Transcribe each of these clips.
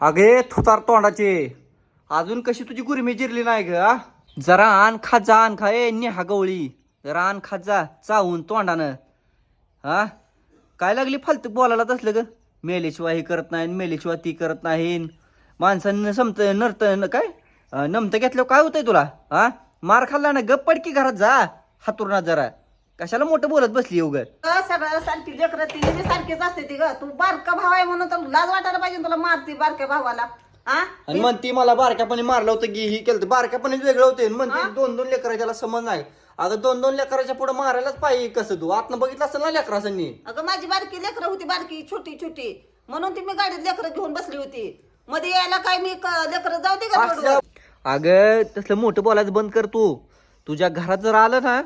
अगे थुतार तोंडाचे. अजून कशी तुझी गुरमी जिरली नाही ग जरा आण खात जा आण खा. ए नेहा गवळी. जरा आण खात जा. चावून तोंडानं. हा काय लागली फालतू बोलायला तसलं ग? मेल्याशिवाय हे करत नाही मेल्याशिवाय ती करत नाही माणसानं समत नरत न- काय? नमतं घेतल्यावर काय होतंय तुला? हा मार खाल्ला ना गप पडकी घरात जा. हातुरणात जरा. कशाला मोठं बोलत बसली उगत ग सगळं सारखी लेकरं ती बी सारखीच असते ती ग. तू बारका भाव आहे म्हणून तर लाज वाटायला पाहिजे ना तुला मारती बारक्या भावाला. हा आणि म्हणती मला बारक्यापणे मारलं होतं की ही केलं बारक्यापणे वेगळं होते. म्हणते दोन दोन लेकराच्या त्याला समज नाही. अगं दोन दोन लेकराच्या पुढे मारायलाच पाहिजे कसं तू? आतनं बघितलं असेल ना लेकरासांनी? अगं माझी बारकी लेकरं होती बारकी छोटी छोटी म्हणून ती मी गाडीत लेकरं घेऊन बसली होती. मध्ये यायला काय मी क- लेकरं जाऊ दे का असलं- अगं तसलं मोठं बोलायचं बंद कर तू. तुझ्या घरात जर आलं ना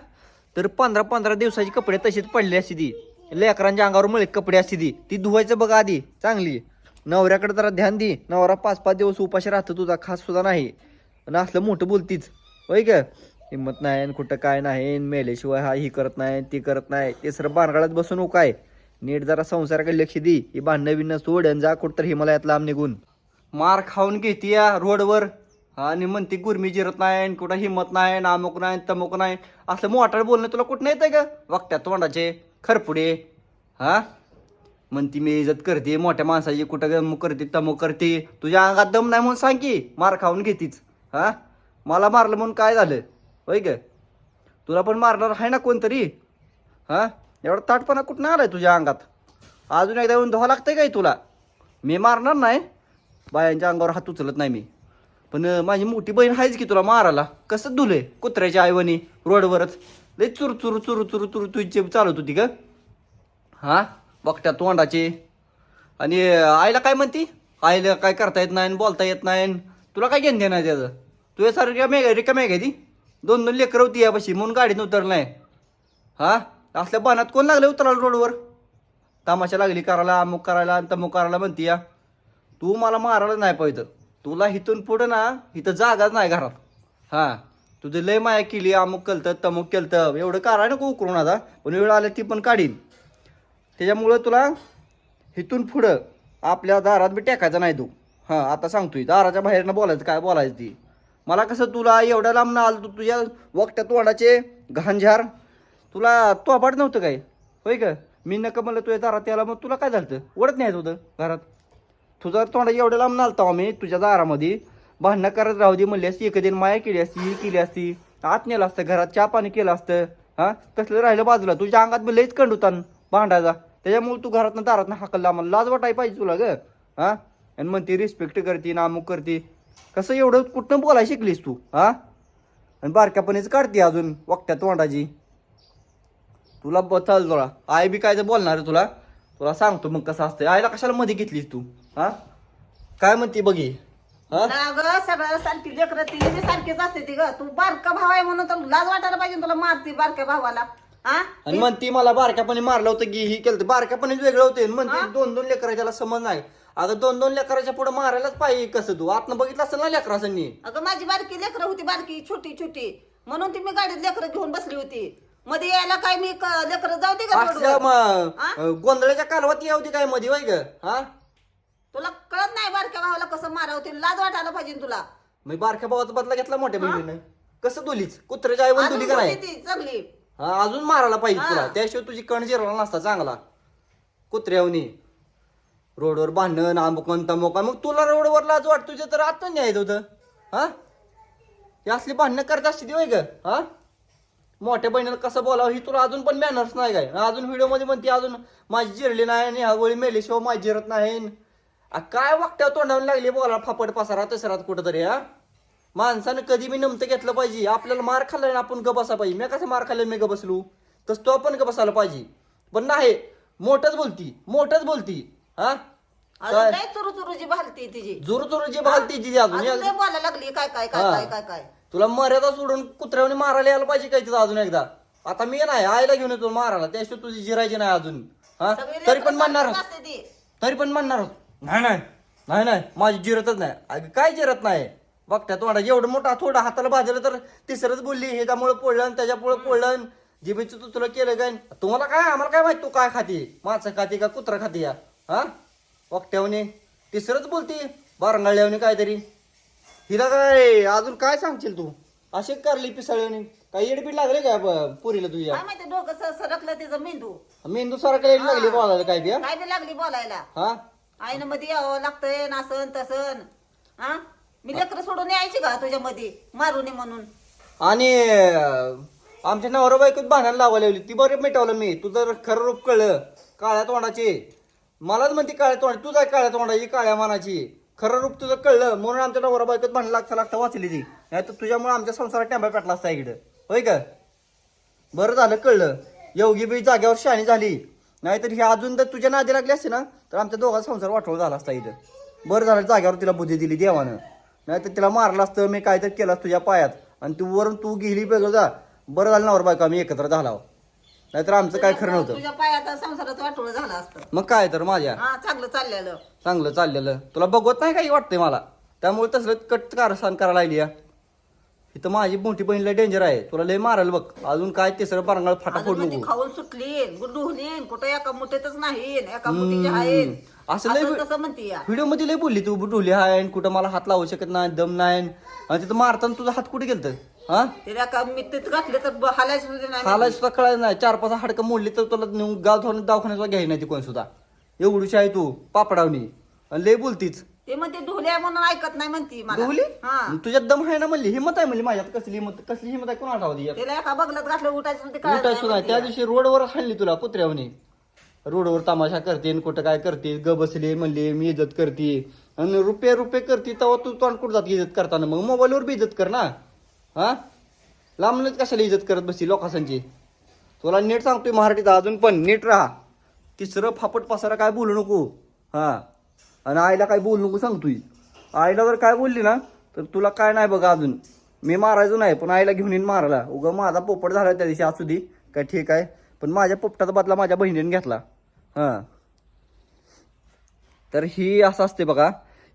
तर पंधरा पंधरा दिवसाची कपडे तशीच पडले असते ती. लेकरांच्या अंगावर मळी कपडे असते ती. ती धुवायचं बघा आधी चांगली. नवऱ्याकडे जरा ध्यान दे. नवरा पाच पाच दिवस उपाशी राहतो तुझा खास सुद्धा नाही. आणि असलं मोठं बोलतीच. होय का? हिंमत नाही कुठं काय नाही. मेल्याशिवाय हा ही करत नाही ती करत नाही. ते सर बांधगाळात बसून नको काय? नीट जरा संसाराकडे लक्ष दे. ही भांडणं बिन्न सोड आणि जा कुठं तर हिमालयात लांब निघून. मार खाऊन घेते या रोडवर. आणि म्हणते गुरमी जिरत नाही आणि कुठं हिंमत नाही अमुक नाही तमुक नाही. असलं मोठाळ बोलणं तुला कुठं येतंय का? वक्त्या तोंडाचे खरपुडे. हा? म्हणती मी इज्जत करते मोठ्या माणसाची कुठं गमू करते तमुक करते. तुझ्या अंगात दम नाही म्हणून सांग की मार खाऊन घेतीच. हा? मला मारलं म्हणून काय झालं? होय ग? तुला पण मारणार आहे ना कोणतरी? हा? एवढा ताटपणा कुठं आलाय तुझ्या अंगात? अजून एकदा येऊन धुवा लागतंय काय तुला? मी मारणार नाही. बायांच्या अंगावर हात उचलत नाही मी. पण माझी मोठी बहीण आहेच की तुला मारायला. कसं धुलंय? कुत्र्याच्या आईवणी रोडवरच. लय चुर चुरू चुर चुरू चुर तुझी चालत होती का हां? बघट्या तोंडाचे. आणि आईला काय म्हणती? आईला काय करता येत नाही आणि बोलता येत नाही. तुला काय घेणं देणार त्याचं? तुझ्या सारख्या मेघ रिकाम मेघ आहे ती? दोन दोन लेकरं होती यापाशी म्हणून गाडीनं उतरलं नाही हां? असल्या बाणात कोण लागलं उतरायला रोडवर? तमाशा लागली करायला अमुक करायला आणि तमुक करायला म्हणती या. तू मला मारायला नाही पाहिजे. तुला इथून पुढं ना इथं जागाच नाही घरात. हां तुझं लय माया केली अमुक केलतं तमुक केलतं एवढं काढाय नको उकरून आता. पण वेळ आल्या ती पण काढीन. त्याच्यामुळं तुला इथून पुढं आपल्या दारात बी टेकायचं नाही तू. हां आता सांगतोय दाराच्या बाहेरनं बोलायचं काय बोलायचं ती. मला कसं तुला एवढ्या लांब ना आलं तू तुझ्या वक्त्या तोंडाचे घाणझार तुला तोपाट नव्हतं काय? होय का? मी नका म्हणलं तुझ्या दारात याला मग तुला काय झालं ओढत नाही होतं घरात. तुझा तोंडा एवढं लांब नालता आम्ही तुझ्या दारामध्ये. भांडणं करत राहू दे म्हणली असती एखादी माया केली असती ही केली असती. आत नेलं असतं घरात चहा पाणी केलं असतं. हा? तसलं राहिलं बाजूला. तुझ्या अंगात मी लईच कंड भांडायचा. त्याच्यामुळे तू घरातनं दारातनं हाकलला आम्हाला लाज वाटाय पाहिजे तुला ग. हा? आणि म्हणते रिस्पेक्ट करते नामुक करते. कसं एवढं कुठनं बोलायला शिकलीस तू? हा? आणि बारक्यापणीच काढते अजून वक्त्या तोंडाची. तुला बचाल तुला आई बी काय तर बोलणार आहे तुला. तुला सांगतो मग कसं असतं आईला कशाला मध्ये घेतलीस तू? हा? काय म्हणते बघी हा? ग सगळं सारखी लेकरं ती सारखीच असते ती ग. तू बारका भाव आहे म्हणून तर लाज वाटायला पाहिजे ना तुला मारती बारक्या भावाला. हा? आणि म्हणती मला बारक्यापणे मारलं होतं की ही केलं बारक्यापणे वेगळं होते. म्हणते दोन दोन लेकराच्या त्याला समज नाही. अगं दोन दोन लेकराच्या पुढे मारायलाच पाहिजे कसं तू. आतनं बघितलं असेल ना लेकरासांनी? अगं माझी बारकी लेकरं होती बारकी छोटी छोटी. म्हणून ती मी गाडीत लेकरं घेऊन बसली होती. मध्ये यायला काय मी लेकरं जाऊ दे का असल्या रोडवर? म- गोंधळाच्या कालवात यावती काय मध्ये वय ग हा? तुला कळत नाही बारक्या भावाला कसं मारावं ते लाज वाटायला पाहिजे तुला. मी बारक्या भावाचा बदला घेतला मोठ्या बहिणीनं. कसं दुलीच कुत्र्याच्या आईवर अजून दुली का नाही? होती ती चांगली. हा अजून मारायला पाहिजे. तुला. त्याशिवाय तुझी कण जिरला नसता चांगला. कुत्र्यावनी. रोडवर भांडण अमुकन तमुकन मग तुला रोडवर लाज वाटत तुझ्या तर आता न्यायचं होतं हा? ही असली भांडणं करत असते ती होय ग हा? मोठ्या बहिणीला कसं बोलावं? ही तुला अजून पण मॅनर्स नाही काय? अजून व्हिडिओमध्ये म्हणते अजून माझी जिरली नाही आणि ह्यावेळी मेल्याशिवाय माझी जिरत नाही. आ, काय वागत्या तोंडावून लागली बोला फापड पसारा तसरात कुठं तरी हा? माणसानं कधी बी नमतं घेतलं पाहिजे. आपल्याला मार खाल्लाय ना आपण ग बसा पाहिजे. मी कसं मार खाल्लाय मी ग बसलो? तस तो आपण ग बसायला पाहिजे. पण नाही मोठच बोलती मोठच बोलती हा? अजून काय? चुरू जी भालती तिची. जोर जोर जी भालती तिची अजून. अजून लय बोलायला लागली. काय काय काय. काय काय काय? तुला मर्यादा सोडून कुत्र्यावणी मारायला यायला पाहिजे काय तिथं अजून एकदा? आता मी नाही आईला घेऊन येतो मारायला. त्याशिवाय तुझी जिरायची नाही अजून. हा? सगळी तरी पण लेकरं म्हणणार सारखीच असते ती. तरी पण म्हणणार. नाही नाही. नाही नाही. माझी जिरतच नाही. अगं काय जिरत नाही? बघत्या तोंडा एवढं मोठा थोडा हाताला भाजलं तर तिसरंच बोलली ह्याच्यामुळे पोळलं आणि त्याच्यामुळे पोळलं जिबीचं तू तुला केलं काय? तुम्हाला काय आम्हाला काय माहीत तू काय खाती? माणसं खाती का कुत्रा खाती या? हा? बघत्यावने तिसरंच बोलती बारंगाळल्याने काहीतरी. हिला काय अजून काय सांगशील तू? असे करली पिसाळ्याने. काही येडबीड लागले का ब- पोरीला तुझ्या काय माहिती डोकं स- सरकलं तिचं मेंदू. मेंदू सारखं येड लागली बोलायला काय बिया काय बी लागली बोलायला. हा? आईनं मध्ये यावं लागतंय नासन तसन. हा? मी लेकर सोडून यायची का तुझ्या मध्ये मारून ये म्हणून. आणि अं, आमच्या नवरा बायकोत भांडण लावायला लावली. ती बरं मिटवलं मी. तुझं खरं रूप कळलं काळ्या तोंडाची. मलाच म्हणते काळ्या तोंड. तुझा काळ्या तोंडाची काळ्या मानाची. खरं रूप तुझं कळलं म्हणून आमच्या नवरा बायकोत भांडण लागता लागता वाचली ती. नाही तर तुझ्यामुळे आमच्या संसारात टॅम्बा पेटला असता इकडं. होय का? बरं झालं कळलं. योगी बी जाग्यावर शाणी झाली. नाहीतर ही अजून तर तुझ्या नादी लागली असते ना तर आमच्या दोघांचा संसार वाटोळ झाला असता इथं. बरं झालं जाग्यावर तिला बुद्धी दिली देवानं. नाहीतर तिला मारलं असतं मी काय तर केलं तुझ्या पायात. आणि तू वरून तू गेली वेगळं जा. बरं झालं नवर बायको आम्ही एकत्र झाला. नाहीतर आमचं काय खरं नव्हतं. तुझ्या पायात संसाराचं वाटोळ झालं असतं. मग काय तर माझ्या. हा चांगलं चाललेलं. चांगलं चाललेलं. तुला बघवत नाही काही वाटतंय मला? त्यामुळे तसलं कट कारस्थान करायला लागली या. इथं माझी मोठी बहिणीला डेंजर आहे. तुला लय मारल बघ. अजून काय तिसरं पारंगाळ फाटा अजून फोड म्हणजे नको. खाऊन सुटली गुडुहली कुठं एका मुठीतच नाही एका मुठीची आहे. असं लय असं म्हणते या. व्हिडिओमध्ये लय बोलली तू बुटुली आहे आणि कुठं मला हात लावू शकत नाही दम नाही आणि तिथं मारताना तुझा हात कुठे गेलत? हा? तिला का मिठीत घातले तर ब- हालायचं सुद्धा नाही सुद्धा कळायचं नाही. चार पाच हाडकं मोडली तर तुला नेऊन गाव धरून दवाखान्यात घ्यायला नाही ती कोण सुद्धा. एवढीशी आहे तू पापडावणी. आणि लय बोलतीच. ते म्हणते ढोल्या म्हणून ऐकत नाही म्हणती मला. हा. तुझ्यात दम आहे ना म्हणली? हिंमत आहे म्हणली माझ्यात? कसली हिंमत कसली हिंमत आहे? कोण आठवती एका बगलात घातलं उठायचं सुद्धा नाही सुद्धा म्हणते त्या. दिवशी रोडवर हाणली तुला कुत्र्यावनी रोडवर तमाशा करते आणि कुठं काय करते ग बसले म्हणले मी इज्जत करते. आणि रुपये रुपये करते तेव्हा तू तोंड कुठं जात इज्जत करताना? मग मोबाईलवर बी इज्जत कर ना. हा? लांबनच कशाला इज्जत करत बसती लोकांची तुला नीट सांगतोय मराठीत अजून पण नीट राहा. तिसरं फापट पसारा काय बोलू नको. हा. आणि आईला काय बोलू नको सांगतोय. आईला जर काय बोलली ना तर तुला काय नाही बघा अजून. मी मारायचो नाही पण आईला घेऊन येईन मारायला. उगा माझा पोपट झाला त्या दिवशी असू दे काय ठीक आहे. पण माझ्या पोपटाचा बदला माझ्या बहिणीने घेतला. हां. तर ही असं असते बघा.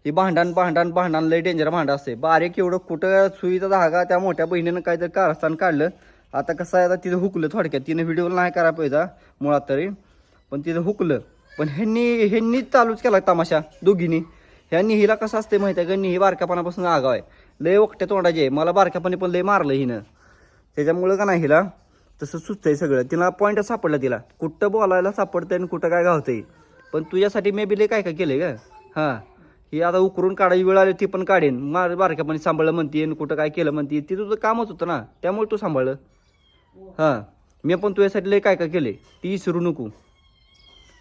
ही भांडण भांडण भांडण लय डेंजर भांडण असते बारीक एवढं कुठं सुईचा धागा त्या मोठ्या बहिणीनं काहीतरी कारस्थान काढलं. आता कसं आहे आता तिथं हुकलं थोडक्यात. तिनं व्हिडिओ नाही करायला पाहिजे मुळात तरी. पण तिथं हुकलं. पण ह्यांनी ह्यांनी चालूच केला तमाशा दोघींनी. ह्यांनी हिला कसं असते माहिती आहे का? ही बारक्यापणापासून आगाव आहे. लय ओकट्या तोंडाची आहे. मला बारक्यापणी पण लय मारलं हिनं. त्याच्यामुळं का नाही हिला? तसं सुचतंय सगळं. तिला पॉईंट सापडला तिला. कुठं बोलायला सापडतंय आणि कुठं काय गावतंय पण तुझ्यासाठी मे बी लय काय काय आहे का हां. ही आता उकरून काढायची वेळ आली ती पण काढेन. मार बारक्यापणी सांभाळलं म्हणते आणि कुठं काय केलं म्हणते. ती तुझं कामच होतं ना. त्यामुळे तू सांभाळलं. हां. मी पण तुझ्यासाठी लय काय काय केले ती विसरू नको.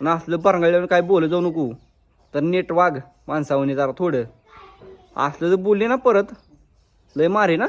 आणि असलं परंगाळल्यावर काय बोलत जाऊ नको. तर नेट वाघ माणसावणी जरा थोडं. असलं तर बोलले ना परत. लय मारे ना